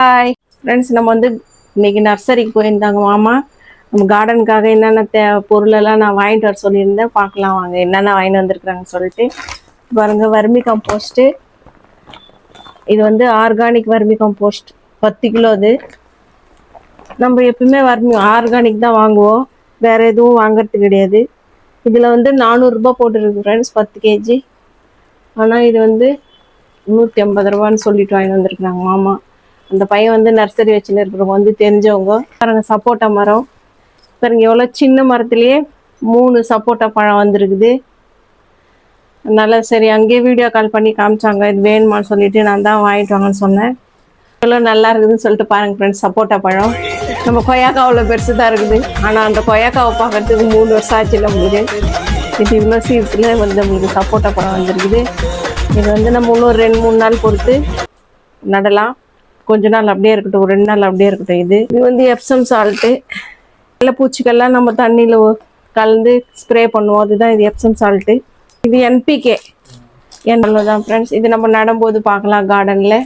Hi friends நம்ம வந்து இன்னைக்கு நர்சரிக்கு போயிருந்தாங்க. மாமா நம்ம கார்டனுக்காக என்னென்ன தே பொருளெல்லாம் நான் வாங்கிட்டு வர சொல்லியிருந்தேன். பார்க்கலாம் வாங்க என்னென்ன வாங்கிட்டு வந்திருக்கிறாங்கன்னு சொல்லிட்டு. பாருங்க வர்மி கம்போஸ்ட்டு இது வந்து ஆர்கானிக் வர்மி கம்போஸ்ட் பத்து கிலோ அது. நம்ம எப்பவுமே வர்மி ஆர்கானிக் தான் வாங்குவோம். வேற எதுவும் வாங்குறது கிடையாது. இதில் வந்து நானூறுரூபா போட்டுருக்கு ஃப்ரெண்ட்ஸ் பத்து கேஜி ஆனால் இது வந்து நூற்றி ஐம்பது ரூபான்னு சொல்லிட்டு வாங்கி வந்திருக்காங்க மாமா. அந்த பையன் வந்து நர்சரி வச்சுன்னு இருக்கிறவங்க வந்து தெரிஞ்சவங்க. பாருங்க சப்போட்டா மரம். பாருங்க எவ்வளோ சின்ன மரத்துலேயே மூணு சப்போட்டா பழம் வந்திருக்குது. நல்லா சரி அங்கேயே வீடியோ கால் பண்ணி காமிச்சாங்க. இது வேணுமான்னு சொல்லிட்டு நான் தான் வாங்கிட்டு வாங்கன்னு சொன்னேன். எவ்வளோ நல்லா இருக்குதுன்னு சொல்லிட்டு பாருங்க ஃப்ரெண்ட்ஸ் சப்போட்டா பழம். நம்ம கொய்யாக்கா அவ்வளோ பெருசு தான் இருக்குது. ஆனால் அந்த கொய்யாக்காவை பார்க்கறதுக்கு மூணு வருஷம் ஆச்சு நம்மளுக்கு இது இவ்வளோ சீரத்தில் வந்து நம்மளுக்கு சப்போட்டா பழம் வந்திருக்குது. இது வந்து நம்ம இன்னும் ரெண்டு மூணு நாள் பொறுத்து நடலாம். கொஞ்ச நாள் அப்படியே இருக்கட்டும் ஒரு ரெண்டு நாள் அப்படியே இருக்கட்டும். இது இது வந்து எப்சம் சால்ட்டு நல்ல பூச்சிக்கெல்லாம் நம்ம தண்ணியில் கலந்து ஸ்ப்ரே பண்ணுவோம். அதுதான் இது எப்சம் சால்ட்டு இது என்பிகே என் தான் ஃப்ரெண்ட்ஸ் இது நம்ம நடும்போது பார்க்கலாம் கார்டனில்